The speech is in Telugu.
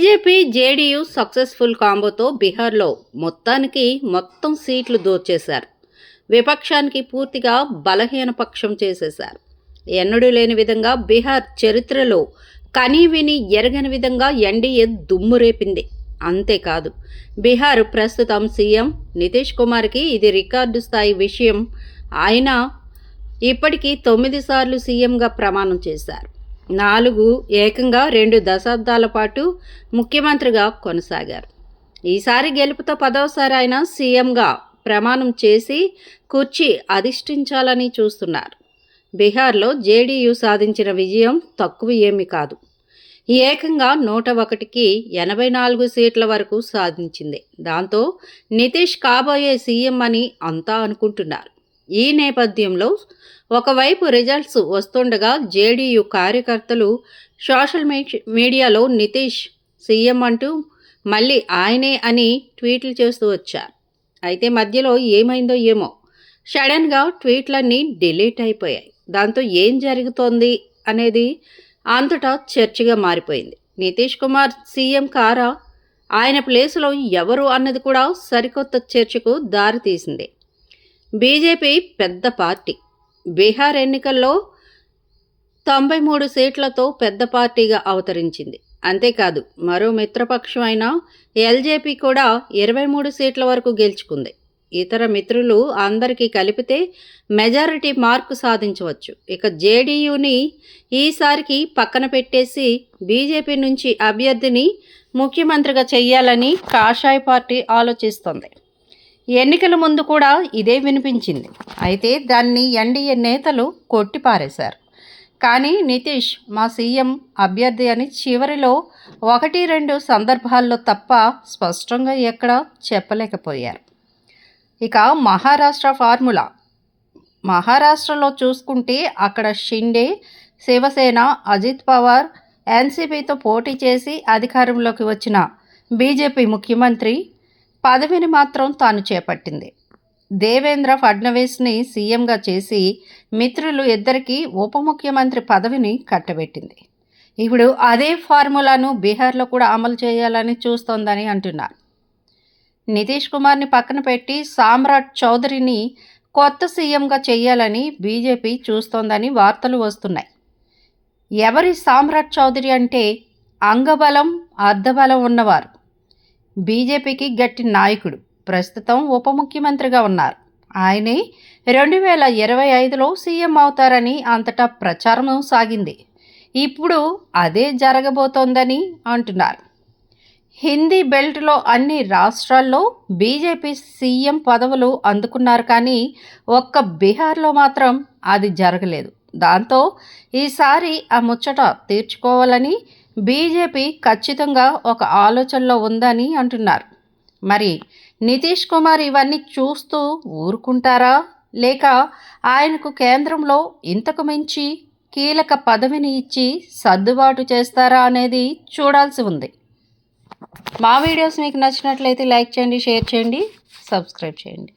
బీజేపీ జేడీయూ సక్సెస్ఫుల్ కాంబోతో బీహార్లో మొత్తానికి మొత్తం సీట్లు దోచేశారు. విపక్షానికి పూర్తిగా బలహీన పక్షం చేసేశారు. ఎన్నడూ లేని విధంగా బీహార్ చరిత్రలో కనీ విని ఎరగని విధంగా ఎన్డీఏ దుమ్ము రేపింది. అంతేకాదు బీహార్ ప్రస్తుతం సీఎం నితీష్ కుమార్కి ఇది రికార్డు స్థాయి విషయం. ఆయన ఇప్పటికీ తొమ్మిది సార్లు సీఎంగా ప్రమాణం చేశారు. నాలుగు ఏకంగా రెండు దశాబ్దాల పాటు ముఖ్యమంత్రిగా కొనసాగారు. ఈసారి గెలుపుతో పదవసారి ఆయన సీఎంగా ప్రమాణం చేసి కుర్చీ అధిష్ఠించాలని చూస్తున్నారు. బీహార్లో జేడీయూ సాధించిన విజయం తక్కువ ఏమీ కాదు. ఏకంగా నూట ఒకటికి ఎనభై నాలుగు సీట్ల వరకు సాధించింది. దాంతో నితీష్ కాబోయే సీఎం అని అంతా అనుకుంటున్నారు. ఈ నేపథ్యంలో ఒకవైపు రిజల్ట్స్ వస్తుండగా జేడీయూ కార్యకర్తలు సోషల్ మీడియాలో నితీష్ సీఎం అంటూ మళ్ళీ ఆయనే అని ట్వీట్లు చేస్తూ వచ్చారు. అయితే మధ్యలో ఏమైందో ఏమో. సడన్గా ట్వీట్లన్నీ డిలీట్ అయిపోయాయి. దాంతో ఏం జరుగుతోంది అనేది అంతటా చర్చగా మారిపోయింది. నితీష్ కుమార్ సీఎం కారా? ఆయన ప్లేసులో ఎవరు అన్నది కూడా సరికొత్త చర్చకు దారితీసింది. బీజేపీ పెద్ద పార్టీ. బీహార్ ఎన్నికల్లో తొంభై మూడు సీట్లతో పెద్ద పార్టీగా అవతరించింది. అంతేకాదు మరో మిత్రపక్షం అయిన ఎల్జేపీ కూడా ఇరవై మూడు సీట్ల వరకు గెలుచుకుంది. ఇతర మిత్రులు అందరికీ కలిపితే మెజారిటీ మార్కు సాధించవచ్చు. ఇక జేడీయూని ఈసారికి పక్కన పెట్టేసి బీజేపీ నుంచి అభ్యర్థిని ముఖ్యమంత్రిగా చెయ్యాలని కాషాయ పార్టీ ఆలోచిస్తోంది. ఎన్నికల ముందు కూడా ఇదే వినిపించింది. అయితే దాన్ని ఎన్డీఏ నేతలు కొట్టిపారేశారు. కానీ నితీష్ మా సీఎం అభ్యర్థి అని చివరిలో ఒకటి రెండు సందర్భాల్లో తప్ప స్పష్టంగా ఎక్కడా చెప్పలేకపోయారు. ఇక మహారాష్ట్ర ఫార్ములా. మహారాష్ట్రలో చూసుకుంటే అక్కడ షిండే శివసేన అజిత్ పవార్ ఎన్సీపీతో పోటీ చేసి అధికారంలోకి వచ్చిన బీజేపీ ముఖ్యమంత్రి పదవిని మాత్రం తాను చేపట్టింది. దేవేంద్ర ఫడ్నవీస్ని సీఎంగా చేసి మిత్రులు ఇద్దరికీ ఉప ముఖ్యమంత్రి పదవిని కట్టబెట్టింది. ఇప్పుడు అదే ఫార్ములాను బీహార్లో కూడా అమలు చేయాలని చూస్తోందని అంటున్నారు. నితీష్ కుమార్ని పక్కన పెట్టి సామ్రాట్ చౌదరిని కొత్త సీఎంగా చేయాలని బీజేపీ చూస్తోందని వార్తలు వస్తున్నాయి. ఎవరి సామ్రాట్ చౌదరి అంటే అంగబలం అర్ధబలం ఉన్నవారు. బీజేపీకి గట్టి నాయకుడు. ప్రస్తుతం ఉప ముఖ్యమంత్రిగా ఉన్నారు. ఆయనే రెండు వేల ఇరవై ఐదులో సీఎం అవుతారని అంతటా ప్రచారం సాగింది. ఇప్పుడు అదే జరగబోతోందని అంటున్నారు. హిందీ బెల్ట్లో అన్ని రాష్ట్రాల్లో బీజేపీ సీఎం పదవులు అందుకున్నారు కానీ ఒక్క బీహార్లో మాత్రం అది జరగలేదు. దాంతో ఈసారి ఆ ముచ్చట తీర్చుకోవాలని బీజేపీ ఖచ్చితంగా ఒక ఆలోచనలో ఉందని అంటున్నారు. మరి నితీష్ కుమార్ ఇవన్నీ చూస్తూ ఊరుకుంటారా? లేక ఆయనకు కేంద్రంలో ఇంతకు మించి కీలక పదవిని ఇచ్చి సర్దుబాటు చేస్తారా అనేది చూడాల్సి ఉంది. మా వీడియోస్ మీకు నచ్చినట్లయితే లైక్ చేయండి షేర్ చేయండి సబ్స్క్రైబ్ చేయండి.